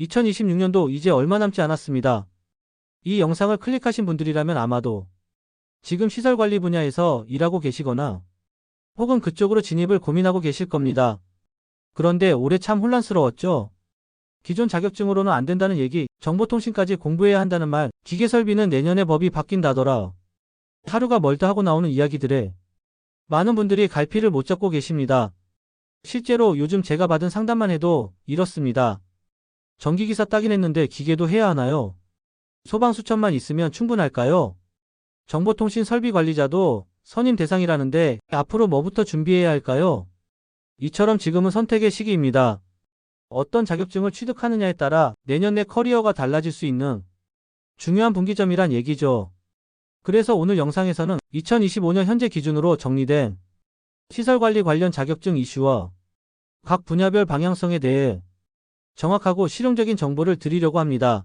2026년도 이제 얼마 남지 않았습니다. 이 영상을 클릭하신 분들이라면 아마도 지금 시설관리 분야에서 일하고 계시거나 혹은 그쪽으로 진입을 고민하고 계실 겁니다. 그런데 올해 참 혼란스러웠죠? 기존 자격증으로는 안 된다는 얘기, 정보통신까지 공부해야 한다는 말, 기계설비는 내년에 법이 바뀐다더라. 하루가 멀다 하고 나오는 이야기들에 많은 분들이 갈피를 못 잡고 계십니다. 실제로 요즘 제가 받은 상담만 해도 이렇습니다. 전기기사 따긴 했는데 기계도 해야 하나요? 소방 수천만 있으면 충분할까요? 정보통신 설비 관리자도 선임 대상이라는데 앞으로 뭐부터 준비해야 할까요? 이처럼 지금은 선택의 시기입니다. 어떤 자격증을 취득하느냐에 따라 내년 내 커리어가 달라질 수 있는 중요한 분기점이란 얘기죠. 그래서 오늘 영상에서는 2025년 현재 기준으로 정리된 시설관리 관련 자격증 이슈와 각 분야별 방향성에 대해 정확하고 실용적인 정보를 드리려고 합니다.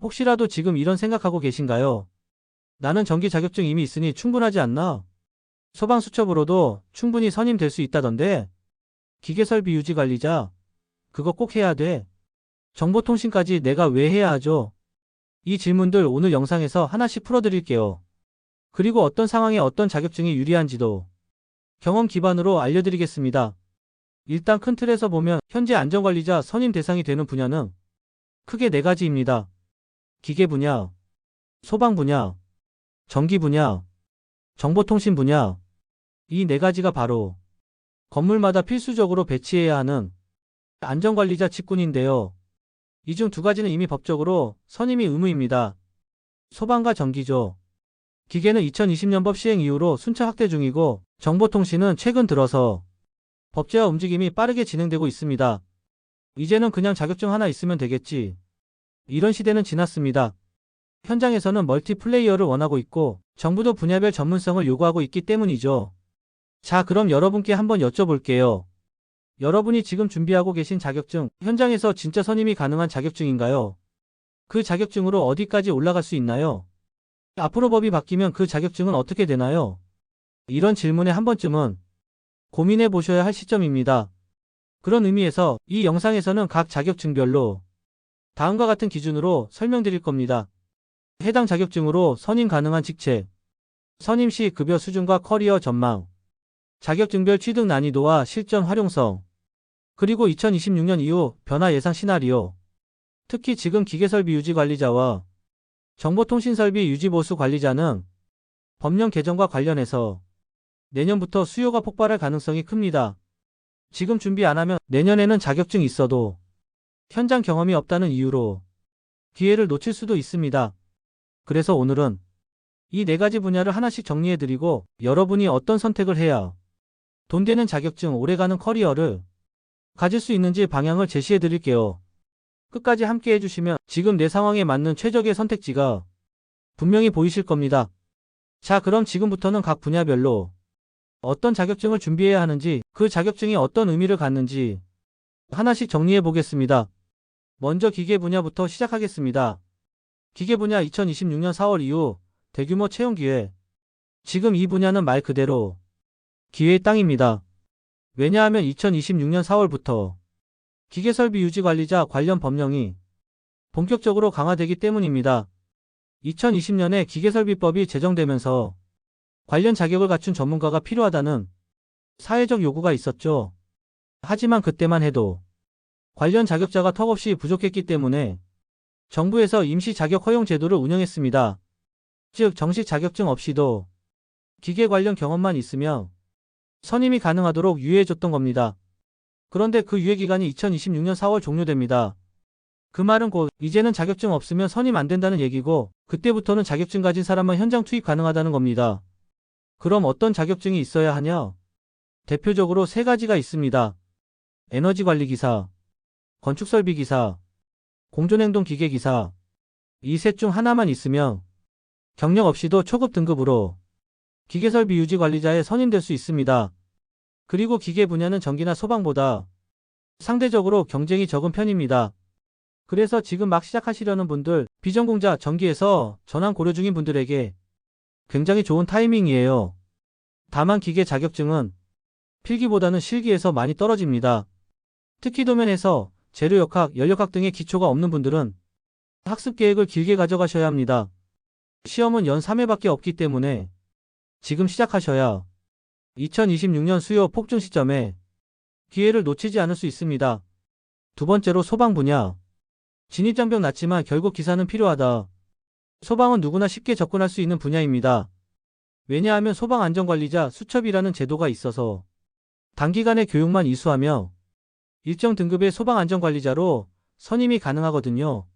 혹시라도 지금 이런 생각하고 계신가요? 나는 전기 자격증 이미 있으니 충분하지 않나? 소방수첩으로도 충분히 선임될 수 있다던데? 기계설비 유지 관리자? 그거 꼭 해야 돼. 정보통신까지 내가 왜 해야 하죠? 이 질문들 오늘 영상에서 하나씩 풀어드릴게요. 그리고 어떤 상황에 어떤 자격증이 유리한지도 경험 기반으로 알려드리겠습니다. 일단 큰 틀에서 보면 현재 안전관리자 선임 대상이 되는 분야는 크게 네 가지입니다. 기계 분야, 소방 분야, 전기 분야, 정보통신 분야. 이 네 가지가 바로 건물마다 필수적으로 배치해야 하는 안전관리자 직군인데요. 이 중 두 가지는 이미 법적으로 선임이 의무입니다. 소방과 전기죠. 기계는 2020년 법 시행 이후로 순차 확대 중이고 정보통신은 최근 들어서 법제화 움직임이 빠르게 진행되고 있습니다. 이제는 그냥 자격증 하나 있으면 되겠지. 이런 시대는 지났습니다. 현장에서는 멀티플레이어를 원하고 있고 정부도 분야별 전문성을 요구하고 있기 때문이죠. 자, 그럼 여러분께 한번 여쭤볼게요. 여러분이 지금 준비하고 계신 자격증, 현장에서 진짜 선임이 가능한 자격증인가요? 그 자격증으로 어디까지 올라갈 수 있나요? 앞으로 법이 바뀌면 그 자격증은 어떻게 되나요? 이런 질문에 한 번쯤은 고민해 보셔야 할 시점입니다. 그런 의미에서 이 영상에서는 각 자격증별로 다음과 같은 기준으로 설명드릴 겁니다. 해당 자격증으로 선임 가능한 직책, 선임 시 급여 수준과 커리어 전망, 자격증별 취득 난이도와 실전 활용성, 그리고 2026년 이후 변화 예상 시나리오, 특히 지금 기계설비 유지 관리자와 정보통신설비 유지보수 관리자는 법령 개정과 관련해서 내년부터 수요가 폭발할 가능성이 큽니다. 지금 준비 안 하면 내년에는 자격증 있어도 현장 경험이 없다는 이유로 기회를 놓칠 수도 있습니다. 그래서 오늘은 이 네 가지 분야를 하나씩 정리해드리고 여러분이 어떤 선택을 해야 돈 되는 자격증 오래가는 커리어를 가질 수 있는지 방향을 제시해드릴게요. 끝까지 함께 해주시면 지금 내 상황에 맞는 최적의 선택지가 분명히 보이실 겁니다. 자, 그럼 지금부터는 각 분야별로 어떤 자격증을 준비해야 하는지, 그 자격증이 어떤 의미를 갖는지 하나씩 정리해 보겠습니다. 먼저 기계 분야부터 시작하겠습니다. 기계 분야 2026년 4월 이후 대규모 채용 기회. 지금 이 분야는 말 그대로 기회의 땅입니다. 왜냐하면 2026년 4월부터 기계 설비 유지 관리자 관련 법령이 본격적으로 강화되기 때문입니다. 2020년에 기계설비법이 제정되면서 관련 자격을 갖춘 전문가가 필요하다는 사회적 요구가 있었죠. 하지만 그때만 해도 관련 자격자가 턱없이 부족했기 때문에 정부에서 임시 자격 허용 제도를 운영했습니다. 즉 정식 자격증 없이도 기계 관련 경험만 있으면 선임이 가능하도록 유예해줬던 겁니다. 그런데 그 유예 기간이 2026년 4월 종료됩니다. 그 말은 곧 이제는 자격증 없으면 선임 안 된다는 얘기고 그때부터는 자격증 가진 사람만 현장 투입 가능하다는 겁니다. 그럼 어떤 자격증이 있어야 하냐? 대표적으로 세 가지가 있습니다. 에너지 관리 기사, 건축 설비 기사, 공존행동 기계 기사. 이 셋 중 하나만 있으면 경력 없이도 초급 등급으로 기계 설비 유지 관리자에 선임될 수 있습니다. 그리고 기계 분야는 전기나 소방보다 상대적으로 경쟁이 적은 편입니다. 그래서 지금 막 시작하시려는 분들, 비전공자 전기에서 전환 고려 중인 분들에게 굉장히 좋은 타이밍이에요. 다만 기계 자격증은 필기보다는 실기에서 많이 떨어집니다. 특히 도면에서 재료역학, 연력학 등의 기초가 없는 분들은 학습 계획을 길게 가져가셔야 합니다. 시험은 연 3회밖에 없기 때문에 지금 시작하셔야 2026년 수요 폭증 시점에 기회를 놓치지 않을 수 있습니다. 두 번째로 소방 분야. 진입장벽 낮지만 결국 기사는 필요하다. 소방은 누구나 쉽게 접근할 수 있는 분야입니다. 왜냐하면 소방안전관리자 수첩이라는 제도가 있어서 단기간에 교육만 이수하며 일정 등급의 소방안전관리자로 선임이 가능하거든요.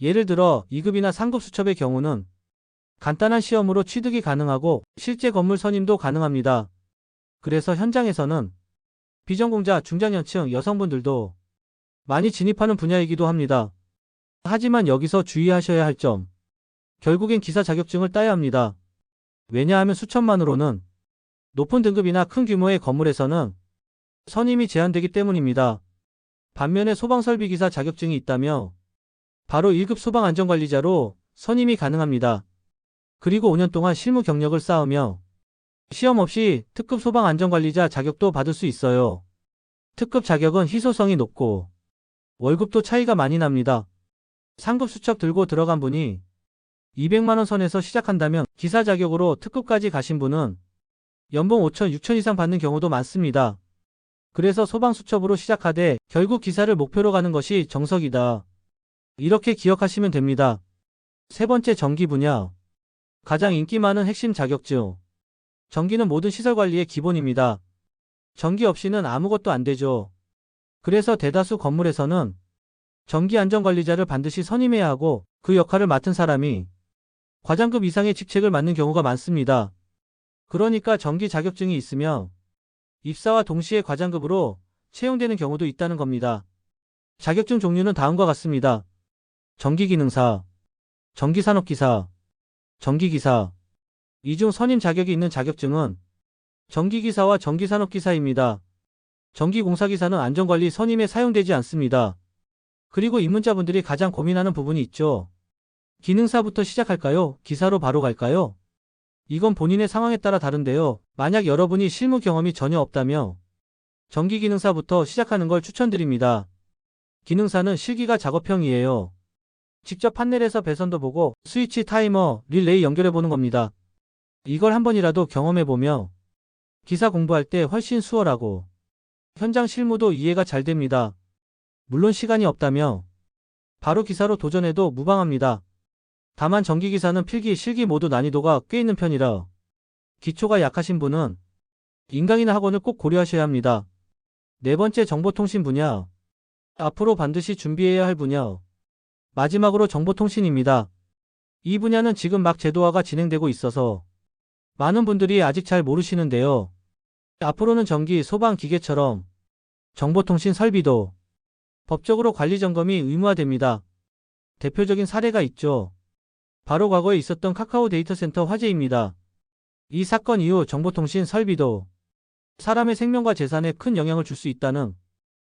예를 들어 2급이나 상급 수첩의 경우는 간단한 시험으로 취득이 가능하고 실제 건물 선임도 가능합니다. 그래서 현장에서는 비전공자 중장년층 여성분들도 많이 진입하는 분야이기도 합니다. 하지만 여기서 주의하셔야 할 점. 결국엔 기사 자격증을 따야 합니다. 왜냐하면 수천만으로는 높은 등급이나 큰 규모의 건물에서는 선임이 제한되기 때문입니다. 반면에 소방설비기사 자격증이 있다며 바로 1급 소방안전관리자로 선임이 가능합니다. 그리고 5년 동안 실무 경력을 쌓으며 시험 없이 특급 소방안전관리자 자격도 받을 수 있어요. 특급 자격은 희소성이 높고 월급도 차이가 많이 납니다. 상급 수첩 들고 들어간 분이 200만원 선에서 시작한다면 기사 자격으로 특급까지 가신 분은 연봉 5천, 6천 이상 받는 경우도 많습니다. 그래서 소방수첩으로 시작하되 결국 기사를 목표로 가는 것이 정석이다. 이렇게 기억하시면 됩니다. 세 번째 전기 분야. 가장 인기 많은 핵심 자격증. 전기는 모든 시설 관리의 기본입니다. 전기 없이는 아무것도 안 되죠. 그래서 대다수 건물에서는 전기 안전관리자를 반드시 선임해야 하고 그 역할을 맡은 사람이 과장급 이상의 직책을 맡는 경우가 많습니다. 그러니까 전기 자격증이 있으면 입사와 동시에 과장급으로 채용되는 경우도 있다는 겁니다. 자격증 종류는 다음과 같습니다. 전기기능사, 전기산업기사, 전기기사. 이 중 선임 자격이 있는 자격증은 전기기사와 전기산업기사입니다. 전기공사기사는 안전관리 선임에 사용되지 않습니다. 그리고 입문자분들이 가장 고민하는 부분이 있죠. 기능사부터 시작할까요? 기사로 바로 갈까요? 이건 본인의 상황에 따라 다른데요. 만약 여러분이 실무 경험이 전혀 없다며 전기 기능사부터 시작하는 걸 추천드립니다. 기능사는 실기가 작업형이에요. 직접 판넬에서 배선도 보고 스위치 타이머, 릴레이 연결해 보는 겁니다. 이걸 한 번이라도 경험해 보며 기사 공부할 때 훨씬 수월하고 현장 실무도 이해가 잘 됩니다. 물론 시간이 없다며 바로 기사로 도전해도 무방합니다. 다만 전기기사는 필기, 실기 모두 난이도가 꽤 있는 편이라 기초가 약하신 분은 인강이나 학원을 꼭 고려하셔야 합니다. 네 번째 정보통신 분야. 앞으로 반드시 준비해야 할 분야. 마지막으로 정보통신입니다. 이 분야는 지금 막 제도화가 진행되고 있어서 많은 분들이 아직 잘 모르시는데요. 앞으로는 전기, 소방, 기계처럼 정보통신 설비도 법적으로 관리 점검이 의무화됩니다. 대표적인 사례가 있죠. 바로 과거에 있었던 카카오 데이터센터 화재입니다. 이 사건 이후 정보통신 설비도 사람의 생명과 재산에 큰 영향을 줄 수 있다는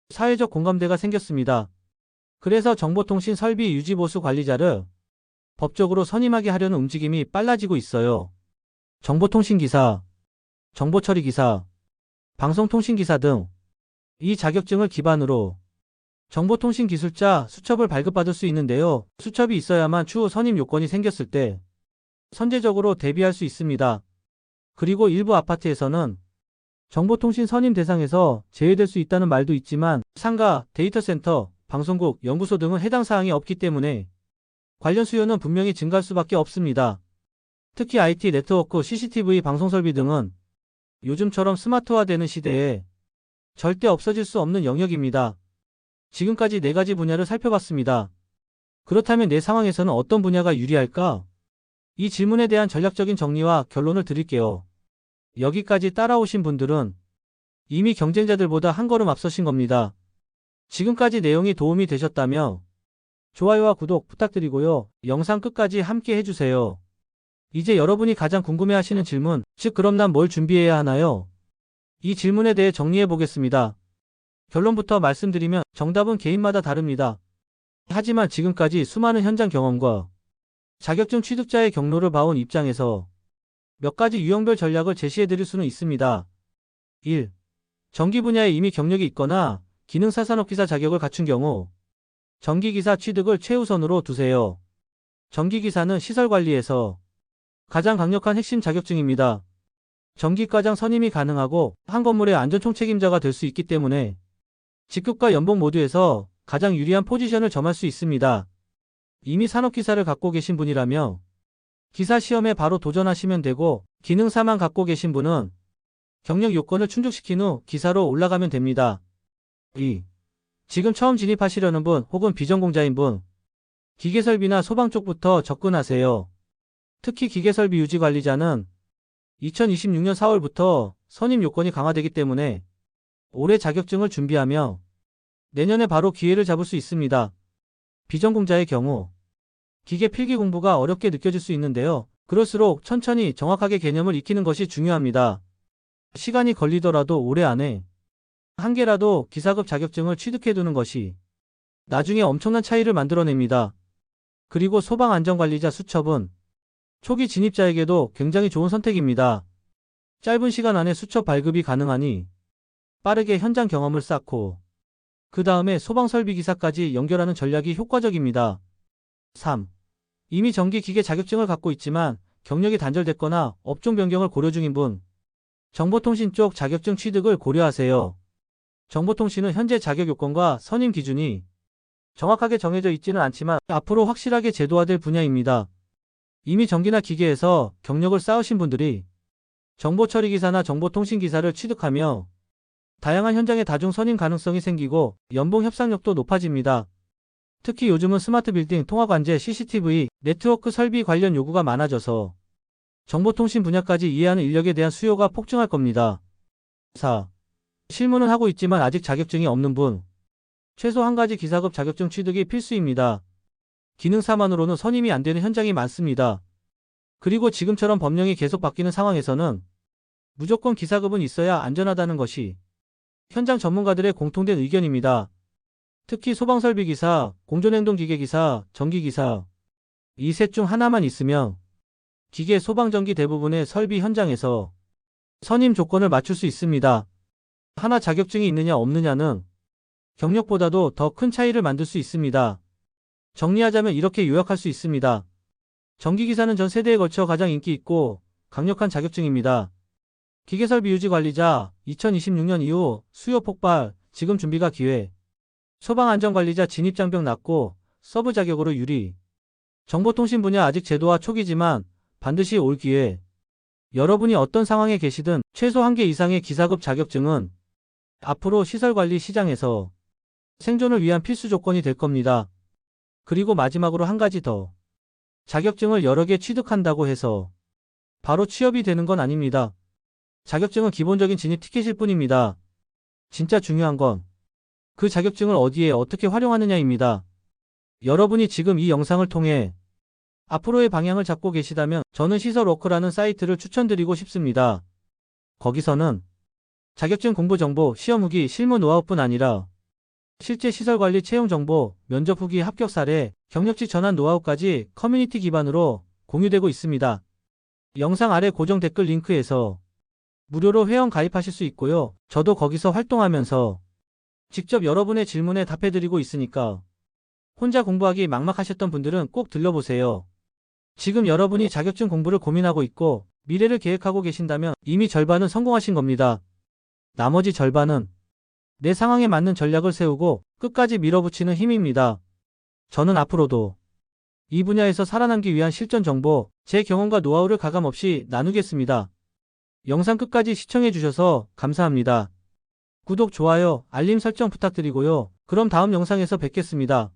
사회적 공감대가 생겼습니다. 그래서 정보통신 설비 유지보수 관리자를 법적으로 선임하게 하려는 움직임이 빨라지고 있어요. 정보통신기사, 정보처리기사, 방송통신기사 등 이 자격증을 기반으로 정보통신기술자 수첩을 발급받을 수 있는데요. 수첩이 있어야만 추후 선임 요건이 생겼을 때 선제적으로 대비할 수 있습니다. 그리고 일부 아파트에서는 정보통신 선임 대상에서 제외될 수 있다는 말도 있지만 상가, 데이터센터, 방송국, 연구소 등은 해당 사항이 없기 때문에 관련 수요는 분명히 증가할 수밖에 없습니다. 특히 IT 네트워크, CCTV 방송 설비 등은 요즘처럼 스마트화되는 시대에 절대 없어질 수 없는 영역입니다. 지금까지 네 가지 분야를 살펴봤습니다. 그렇다면 내 상황에서는 어떤 분야가 유리할까? 이 질문에 대한 전략적인 정리와 결론을 드릴게요. 여기까지 따라오신 분들은 이미 경쟁자들보다 한 걸음 앞서신 겁니다. 지금까지 내용이 도움이 되셨다며 좋아요와 구독 부탁드리고요. 영상 끝까지 함께 해주세요. 이제 여러분이 가장 궁금해하시는 질문, 즉 그럼 난 뭘 준비해야 하나요? 이 질문에 대해 정리해 보겠습니다. 결론부터 말씀드리면 정답은 개인마다 다릅니다. 하지만 지금까지 수많은 현장 경험과 자격증 취득자의 경로를 봐온 입장에서 몇 가지 유형별 전략을 제시해 드릴 수는 있습니다. 1. 전기 분야에 이미 경력이 있거나 기능사 산업기사 자격을 갖춘 경우 전기기사 취득을 최우선으로 두세요. 전기기사는 시설 관리에서 가장 강력한 핵심 자격증입니다. 전기과장 선임이 가능하고 한 건물의 안전총책임자가 될 수 있기 때문에 직급과 연봉 모두에서 가장 유리한 포지션을 점할 수 있습니다. 이미 산업기사를 갖고 계신 분이라며 기사 시험에 바로 도전하시면 되고 기능사만 갖고 계신 분은 경력 요건을 충족시킨 후 기사로 올라가면 됩니다. 2. 지금 처음 진입하시려는 분 혹은 비전공자인 분 기계설비나 소방 쪽부터 접근하세요. 특히 기계설비 유지관리자는 2026년 4월부터 선임 요건이 강화되기 때문에 올해 자격증을 준비하며 내년에 바로 기회를 잡을 수 있습니다. 비전공자의 경우 기계 필기 공부가 어렵게 느껴질 수 있는데요. 그럴수록 천천히 정확하게 개념을 익히는 것이 중요합니다. 시간이 걸리더라도 올해 안에 한 개라도 기사급 자격증을 취득해두는 것이 나중에 엄청난 차이를 만들어냅니다. 그리고 소방안전관리자 수첩은 초기 진입자에게도 굉장히 좋은 선택입니다. 짧은 시간 안에 수첩 발급이 가능하니 빠르게 현장 경험을 쌓고 그 다음에 소방설비 기사까지 연결하는 전략이 효과적입니다. 3. 이미 전기 기계 자격증을 갖고 있지만 경력이 단절됐거나 업종 변경을 고려 중인 분, 정보통신 쪽 자격증 취득을 고려하세요. 정보통신은 현재 자격 요건과 선임 기준이 정확하게 정해져 있지는 않지만 앞으로 확실하게 제도화될 분야입니다. 이미 전기나 기계에서 경력을 쌓으신 분들이 정보 처리 기사나 정보통신 기사를 취득하며 다양한 현장의 다중 선임 가능성이 생기고 연봉 협상력도 높아집니다. 특히 요즘은 스마트 빌딩, 통화 관제, CCTV, 네트워크 설비 관련 요구가 많아져서 정보통신 분야까지 이해하는 인력에 대한 수요가 폭증할 겁니다. 4. 실무는 하고 있지만 아직 자격증이 없는 분. 최소 한 가지 기사급 자격증 취득이 필수입니다. 기능사만으로는 선임이 안 되는 현장이 많습니다. 그리고 지금처럼 법령이 계속 바뀌는 상황에서는 무조건 기사급은 있어야 안전하다는 것이 현장 전문가들의 공통된 의견입니다. 특히 소방설비 기사, 공존행동기계 기사, 전기 기사 이 셋 중 하나만 있으면 기계 소방전기 대부분의 설비 현장에서 선임 조건을 맞출 수 있습니다. 하나 자격증이 있느냐 없느냐는 경력보다도 더 큰 차이를 만들 수 있습니다. 정리하자면 이렇게 요약할 수 있습니다. 전기기사는 전 세대에 걸쳐 가장 인기 있고 강력한 자격증입니다. 기계설비 유지 관리자 2026년 이후 수요 폭발 지금 준비가 기회 소방안전관리자 진입장벽 낮고 서브 자격으로 유리 정보통신 분야 아직 제도화 초기지만 반드시 올 기회 여러분이 어떤 상황에 계시든 최소 한개 이상의 기사급 자격증은 앞으로 시설관리 시장에서 생존을 위한 필수 조건이 될 겁니다. 그리고 마지막으로 한 가지 더. 자격증을 여러 개 취득한다고 해서 바로 취업이 되는 건 아닙니다. 자격증은 기본적인 진입 티켓일 뿐입니다. 진짜 중요한 건 그 자격증을 어디에 어떻게 활용하느냐입니다. 여러분이 지금 이 영상을 통해 앞으로의 방향을 잡고 계시다면 저는 시설워크라는 사이트를 추천드리고 싶습니다. 거기서는 자격증 공부 정보, 시험 후기, 실무 노하우뿐 아니라 실제 시설 관리 채용 정보, 면접 후기 합격 사례, 경력치 전환 노하우까지 커뮤니티 기반으로 공유되고 있습니다. 영상 아래 고정 댓글 링크에서 무료로 회원 가입하실 수 있고요. 저도 거기서 활동하면서 직접 여러분의 질문에 답해드리고 있으니까 혼자 공부하기 막막하셨던 분들은 꼭 들러보세요. 지금 여러분이 자격증 공부를 고민하고 있고 미래를 계획하고 계신다면 이미 절반은 성공하신 겁니다. 나머지 절반은 내 상황에 맞는 전략을 세우고 끝까지 밀어붙이는 힘입니다. 저는 앞으로도 이 분야에서 살아남기 위한 실전 정보, 제 경험과 노하우를 가감없이 나누겠습니다. 영상 끝까지 시청해주셔서 감사합니다. 구독, 좋아요, 알림 설정 부탁드리고요. 그럼 다음 영상에서 뵙겠습니다.